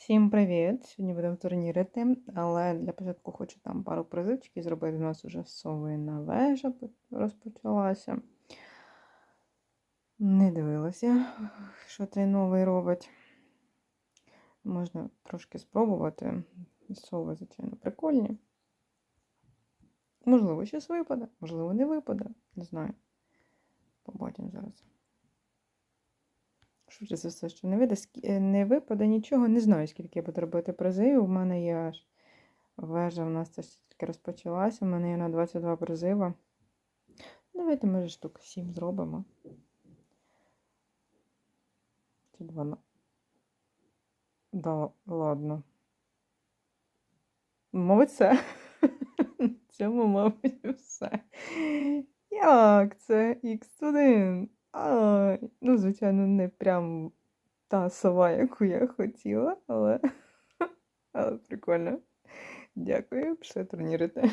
Всім привіт! Сьогодні будемо турнірити, але для початку хочу там пару призивчиків зробити. У нас вже совина вежа розпочалася. Не дивилася, що цей новий робить. Можна трошки спробувати. Сови, звичайно, прикольні. Можливо, щось випаде, можливо, не випаде. Не знаю. Побачимо зараз. Швидше за все, що не вийде, е, не випаде нічого. Не знаю, скільки я буду робити призивів. У мене є аж вежа, у нас це тільки розпочалася. У мене є на 22 призива. Давайте, може, штук 7 зробимо. Чи 12. Да, ладно. Мабуть, все. Цьому, мабуть, все. Як це? Х1? А, ну, звичайно, не прям та сова, яку я хотіла, але але прикольно. Дякую, пішли турнірити.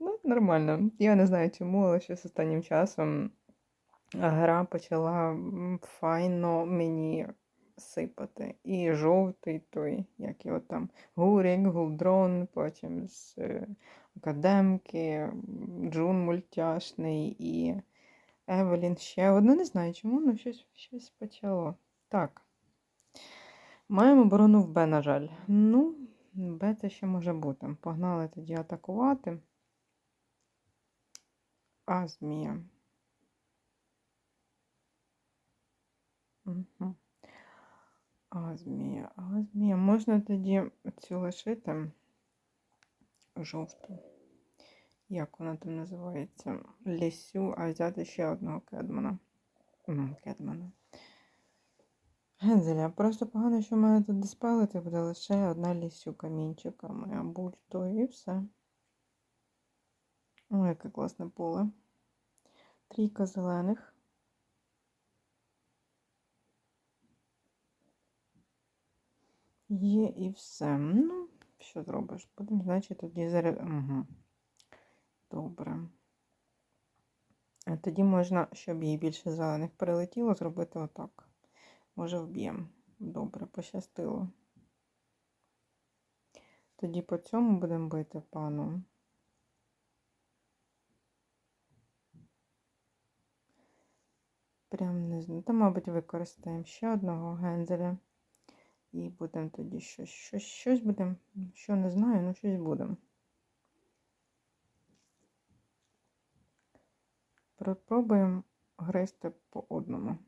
Ну, нормально. Я не знаю чому, але щось останнім часом гра почала файно мені сипати. І жовтий той, як його там, Гурік, Гулдрон, потім з е, Академки, Джун мультяшний і. Евелін ще одну. Не знаю чому, але щось щось почало. Так. Маємо оборону в Б, на жаль. Ну, Б це ще може бути. Погнали тоді атакувати. А, змія. Угу. А, змія, а змія. Можна тоді цю лишити жовту як вона там називається? Лісю, а взяти ще одного кедмана. Кедмана. Гензеля, просто погано, що в мене тут диспелити буде лише одна лісю камінчика, моя бульто і все. О, яке класне поле. Трійка зелених. Є і все. Ну, що зробиш? Будемо, значить, тоді зараз. Угу. Добре. Тоді можна, щоб їй більше зелених прилетіло, зробити отак. Може, вб'ємо. Добре, пощастило. Тоді по цьому будемо бити пану. Прям не знаю. Та, мабуть, використаємо ще одного гензеля. І будемо тоді щось, щось, щось будемо. Що не знаю, ну щось будемо. Пробуємо гризти по одному.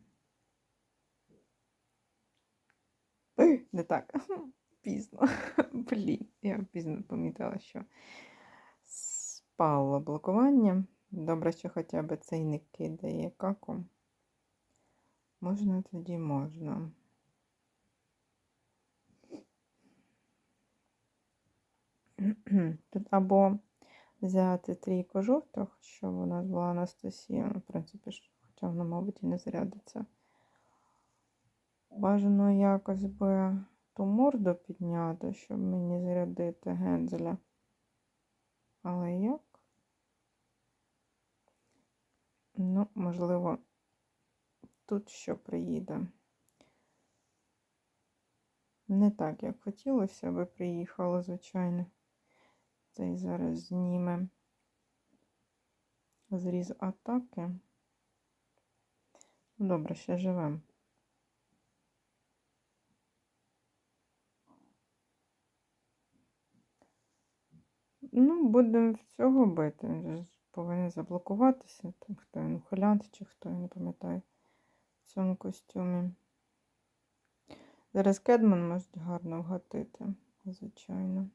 Не так. Пізно. Блін, я пізно помітила, що спало блокування. Добре, що хоча б цей не кидає каку. Можна тоді можна. Тут або взяти трійку жовтих, щоб у нас була Анастасія. Ну, в принципі, хоча вона, мабуть, і не зарядиться. Бажано якось би ту морду підняти, щоб мені зарядити гензеля. Але як? Ну, можливо, тут що приїде. Не так, як хотілося би приїхало, звичайно. Цей зараз зніме зріз атаки. Добре, ще живемо. Ну, будемо в цього бити. Він повинен заблокуватися. Там хто він ухилянт чи хто, я не пам'ятаю, в цьому костюмі. Зараз Кедман може гарно вгатити, звичайно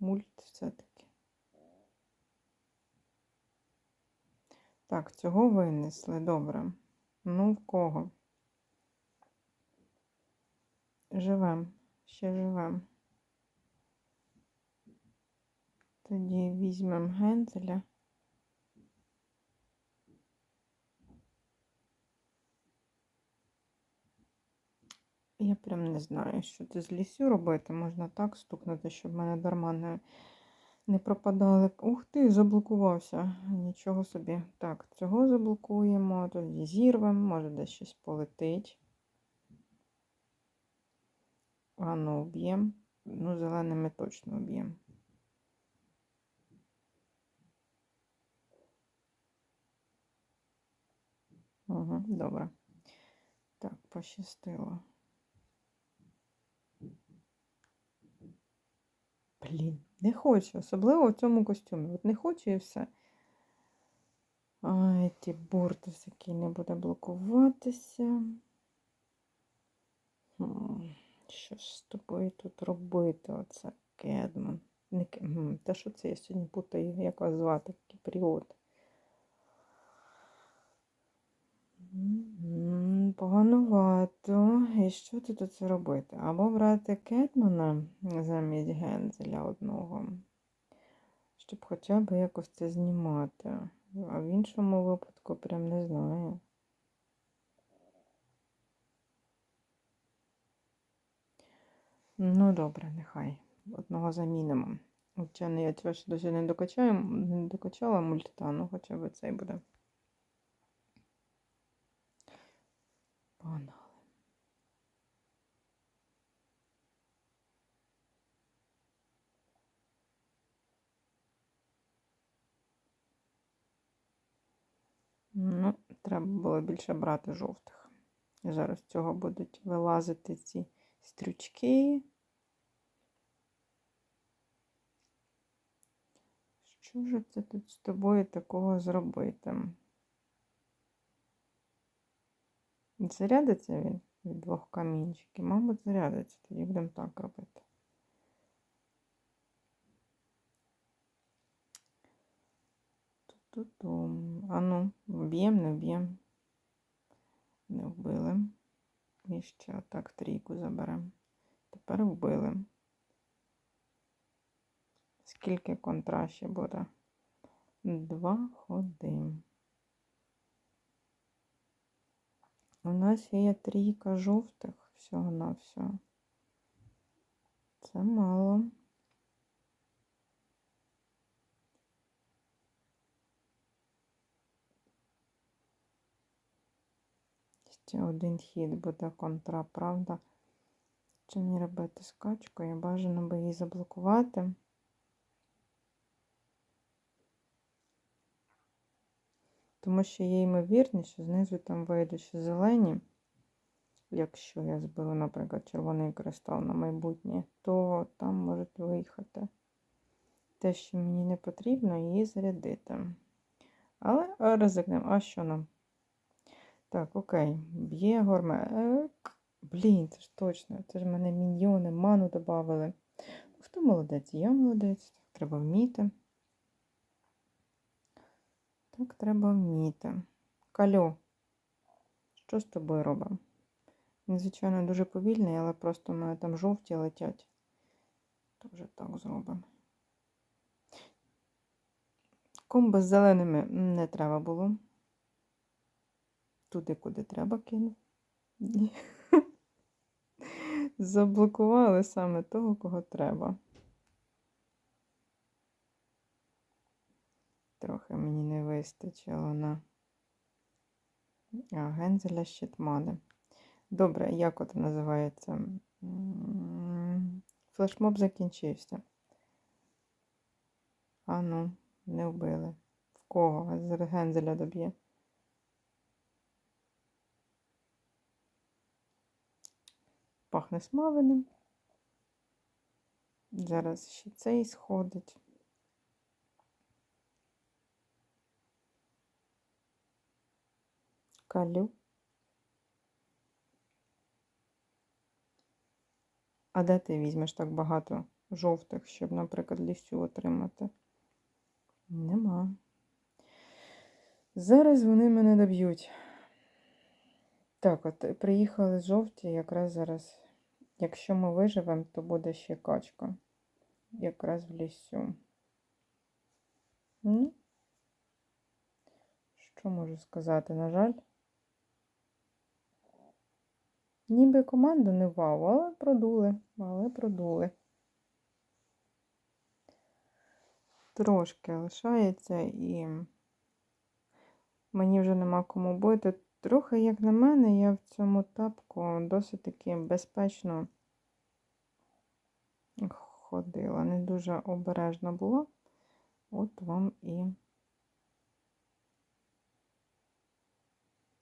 мульт все-таки. Так, цього винесли, добре. Ну, в кого? Живем, ще живем. Тоді візьмемо гензеля. Я прям не знаю, що це з лісю робити. Можна так стукнути, щоб в мене дарма не, не пропадали. Ух ти, заблокувався. Нічого собі. Так, цього заблокуємо, тоді зірвемо, може десь щось полетить. Ану об'єм. Ну, зеленими точно об'єм. Угу, добре. Так, пощастило. Блін, не хочу, особливо в цьому костюмі. От не хочу і все. Ай, ті бортус, який не буде блокуватися. Що ж з тобою тут робити? Оце Кедман. Та що це я сьогодні путаю, як вас звати, Кіпріот. М, Поганувато. І що тут оце робити? Або брати Кетмана замість Гензеля одного, щоб хоча б якось це знімати. А в іншому випадку прям не знаю. Ну, добре, нехай. Одного замінимо. Хоча я цього ще досі не докачаю, не докачала мультитану, хоча б цей буде. Погнали. Ну, треба було більше брати жовтих. І зараз з цього будуть вилазити ці стрючки. Що ж це тут з тобою такого зробити? Зарядиться він від двох камінчиків? Мабуть, зарядиться. Тоді будемо так робити. Ту-ту-тум. А ну, вб'єм, не вб'єм. Не вбили. І ще отак трійку заберемо. Тепер вбили. Скільки контра ще буде? Два ходи. У нас є трійка жовтих всього на всього. Це мало. Ще один хід буде контра, правда? Що мені робити з качкою? Бажано би її заблокувати. Тому що є ймовірність, що знизу там вийдуть ще зелені. Якщо я зберу, наприклад, червоний кристал на майбутнє, то там можуть виїхати те, що мені не потрібно, її зарядити. Але ризикнемо. А що нам? Так, окей. Б'є горме. Е, Блін, це ж точно. Це ж мене міньйони, ману додавали. Хто молодець? Я молодець. Треба вміти. Так треба вміти. Кальо. Що з тобою робимо? Він, звичайно, дуже повільний, але просто в мене там жовті летять. То вже так зробимо. Комбо з зеленими не треба було. Туди, куди треба кинув. Ні. Заблокували саме того, кого треба. Трохи мені не вистачило на Гензеля щитмани. Добре, як от називається? Флешмоб закінчився. А ну, не вбили. В кого? З Гензеля доб'є. Пахне смавиним. Зараз ще цей сходить. Калю. А де ти візьмеш так багато жовтих, щоб, наприклад, лісю отримати? Нема. Зараз вони мене доб'ють. Так, от приїхали жовті, якраз зараз. Якщо ми виживемо, то буде ще качка. Якраз в лісю. Ну, що можу сказати? На жаль. Ніби команда не вау, але продули, але продули. Трошки лишається і мені вже нема кому бити. Трохи, як на мене, я в цьому тапку досить таки безпечно ходила. Не дуже обережна була. От вам і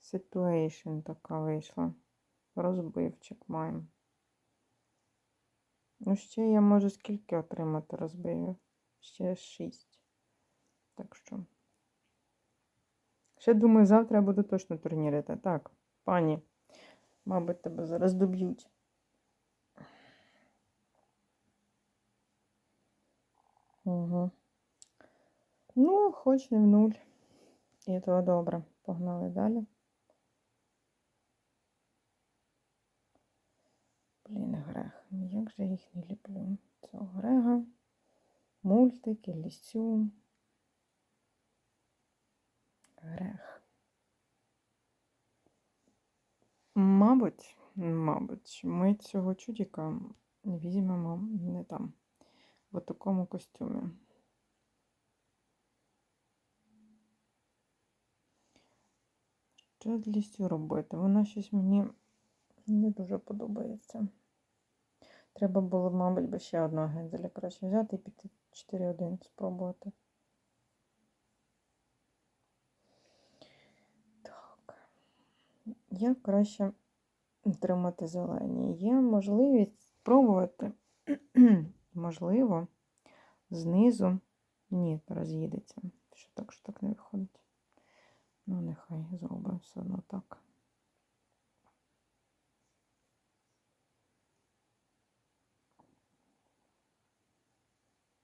ситуейшн така вийшла. Розбивчик маємо. Ну, ще я можу скільки отримати розбивів? Ще 6. Так що. Ще думаю, завтра я буду точно турнірити. Так, пані, мабуть, тебе зараз доб'ють. Угу. Ну, хоч не в нуль. І то добре. Погнали далі. Блін, грех. Як же їх не люблю. Цього грега, мультики, лісю. Грех. Мабуть, мабуть, ми цього чудіка візьмемо не там, в такому костюмі. Що з лістю робити? Вона щось мені не дуже подобається. Треба було, мабуть, би ще одного гензеля краще взяти і піти 4-1 спробувати. Так. Як краще отримати зелені? Є можливість спробувати, можливо, знизу. Ні, роз'їдеться. Що так, що так не виходить. Ну, нехай зробимо все одно так.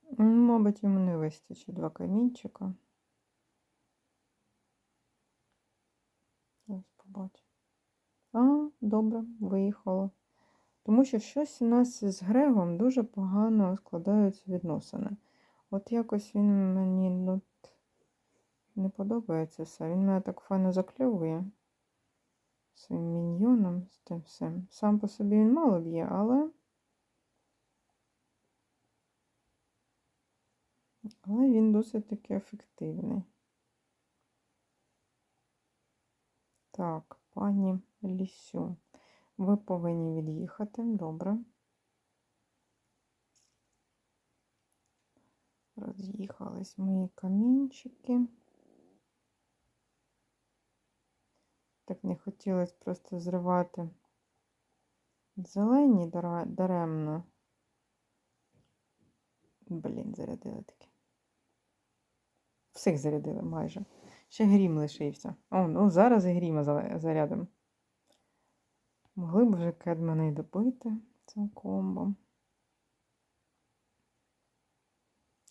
Ну, Мабуть, йому не вистачить два камінчика. Зараз побачу. А, добре, виїхало. Тому що щось у нас з Грегом дуже погано складаються відносини. От якось він мені ну, не подобається все. Він мене так файно закльовує своїм міньйоном з тим всім. Сам по собі він мало б'є, але. Але він досить таки ефективний. Так, пані Лісю, ви повинні від'їхати. Добре. Роз'їхались мої камінчики. Так не хотілося просто зривати зелені даремно. Блін, зарядили таки. Всіх зарядили майже. Ще грім лишився. О, ну зараз і гріма зарядимо. Могли б вже кедмана і добити цим комбом.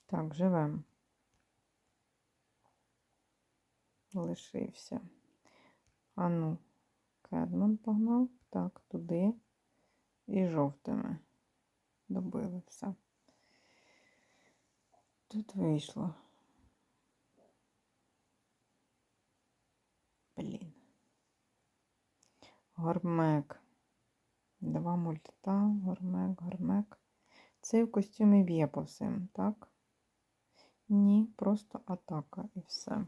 Так, живемо. Лишився. А ну, кедман погнав. Так, туди. І жовтими. Добили все. Тут вийшло. Блін. Гормек. Два мульта, гормек, гормек. Цей в костюмі б'є по всім, так? Ні, просто атака і все.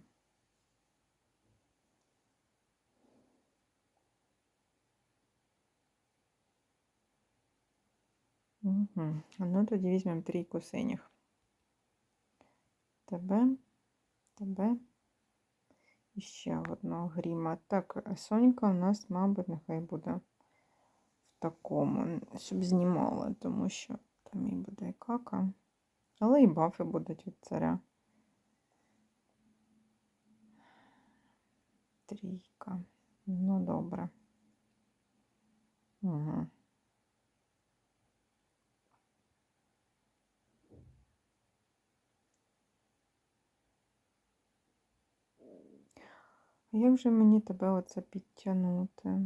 Угу. Ну, тоді візьмемо трійку синіх. Тебе, тебе і ще одного гріма. Так, Сонька у нас, мабуть, нехай буде в такому, щоб знімала, тому що там і буде і кака. Але і бафи будуть від царя. Трійка. Ну, добре. Угу. Як же мені тебе оце підтягнути?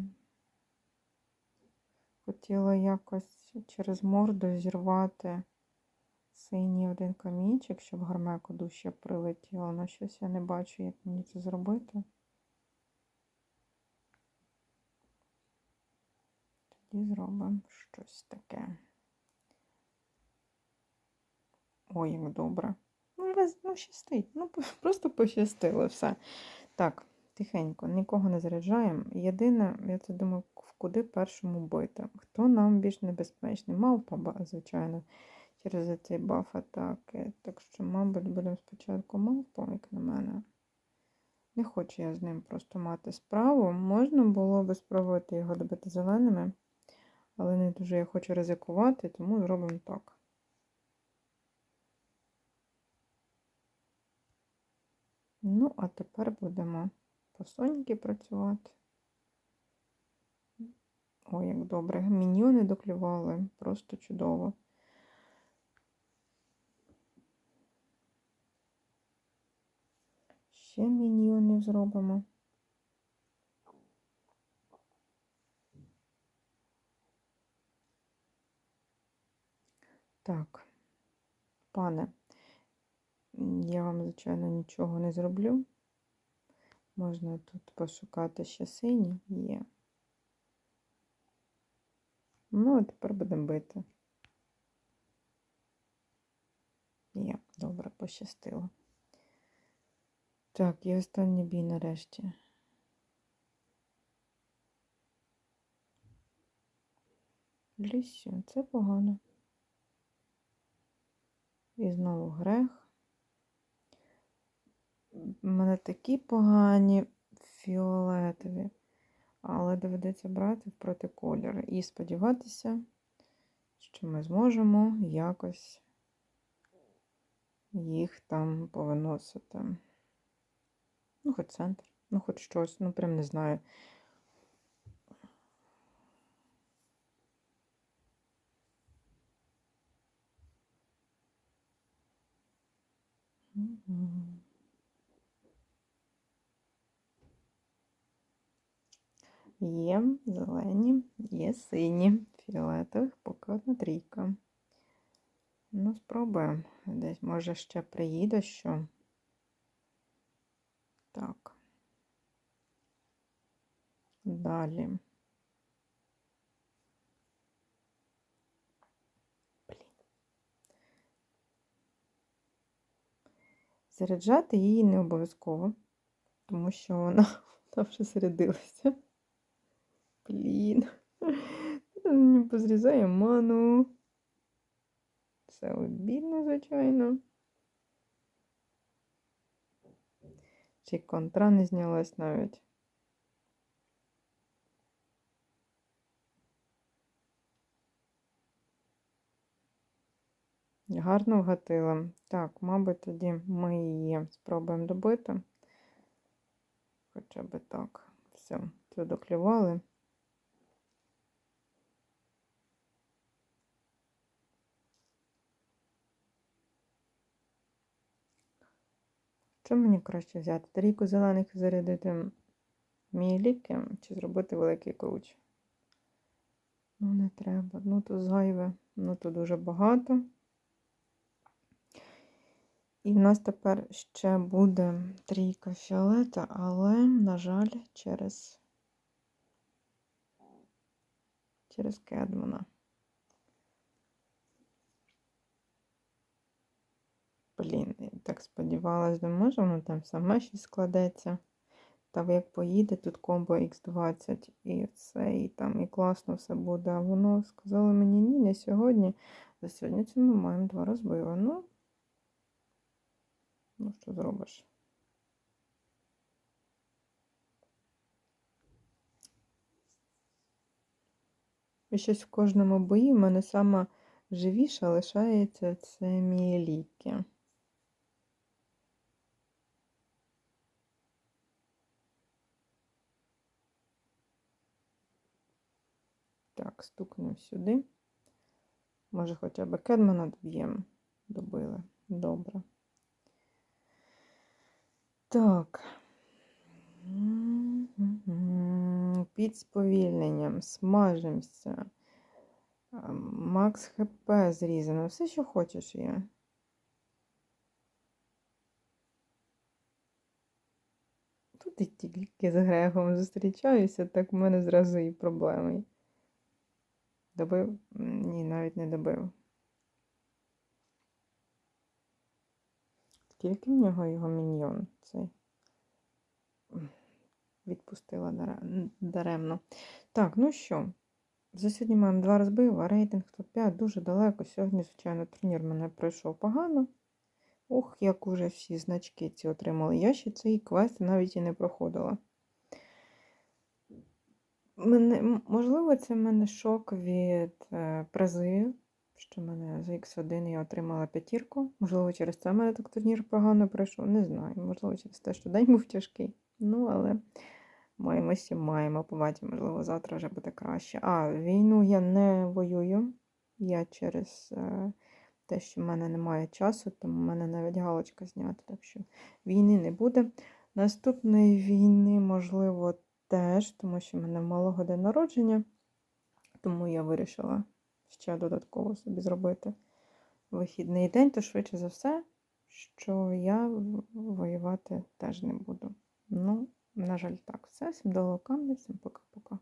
Хотіла якось через морду зірвати синій один камінчик, щоб гармеку дужче прилетіло, але щось я не бачу, як мені це зробити. Тоді зробимо щось таке. Ой, як добре. Ну, ну щастить. Ну, просто пощастило все. Так. Тихенько, нікого не заряджаємо. Єдине, я це думаю, куди першому бити. Хто нам більш небезпечний? Мавпа, звичайно. через цей баф атаки. Так що, мабуть, будемо спочатку мавпом, як на мене. Не хочу я з ним просто мати справу. Можна було би спробувати його добити зеленими, але не дуже я хочу ризикувати, тому зробимо так. Ну, а тепер будемо по соніки працювати. Ой, як добре. Міньйони доклювали. Просто чудово. Ще міньйонів зробимо. Так, пане, я вам, звичайно, нічого не зроблю. Можна тут пошукати ще сині. Є. Ну, а тепер будемо бити. Є, добре, пощастило. Так, і останній бій нарешті. Лісю, це погано. І знову грех. У мене такі погані фіолетові, але доведеться брати в протиколір і сподіватися, що ми зможемо якось їх там повиносити. Ну, хоч центр, ну, хоч щось, ну прям не знаю. Є зелені, є сині, фіолетових, поки одна трійка. Ну, спробуємо. Десь, може, ще приїде що. Так. Далі. Блін. Заряджати її не обов'язково, тому що вона, вона вже зарядилася. Блін. Позрізає ману. Це обідно, звичайно. Чи контра не знялась навіть. Гарно вгатила. Так, мабуть, тоді ми її спробуємо добити. Хоча б так. Все, це доклювали. Що мені краще взяти? Трійку зелених зарядити мій ліки чи зробити великий круч? Ну, не треба. Ну, то зайве, ну то дуже багато. І в нас тепер ще буде трійка фіолета, але, на жаль, через, через Кедмана. Блін, так сподівалась, не може, воно там саме щось складеться. Та як поїде, тут комбо X20 і все, і там і класно все буде. А воно сказало мені ні, не сьогодні. За сьогодні це ми маємо два розбива. Ну, ну що зробиш? І щось в кожному бої в мене сама живіша лишається це мієліки. Так, стукнемо сюди. Може, хоча б Кедмана доб'ємо. Добили. Добре. Так. Під сповільненням. Смажимося. Макс ХП зрізано. Все, що хочеш є. Тут і тільки з Грегом зустрічаюся, так в мене зразу і проблеми. Добив? Ні, навіть не добив. Скільки в нього його міньйон цей? Відпустила даремно. Так, ну що, За сьогодні маємо два розбив, а рейтинг топ-5 дуже далеко. Сьогодні, звичайно, турнір мене пройшов погано. Ух, як уже всі значки ці отримали. Я ще цей квест навіть і не проходила. Мене, можливо, це в мене шок від е, призи, що мене за X1 я отримала п'ятірку. Можливо, через це мене так турнір погано пройшов. Не знаю. Можливо, через те, що день був тяжкий. Ну, але маємо сі маємо. Побачимо, можливо, завтра вже буде краще. А, війну я не воюю. Я через е, те, що в мене немає часу, тому в мене навіть галочка знята, так що війни не буде. Наступної війни, можливо, теж, тому що в мене малого день народження, тому я вирішила ще додатково собі зробити вихідний день, то швидше за все, що я воювати теж не буду. Ну, на жаль, так. Все, всім до локами, всім пока-пока.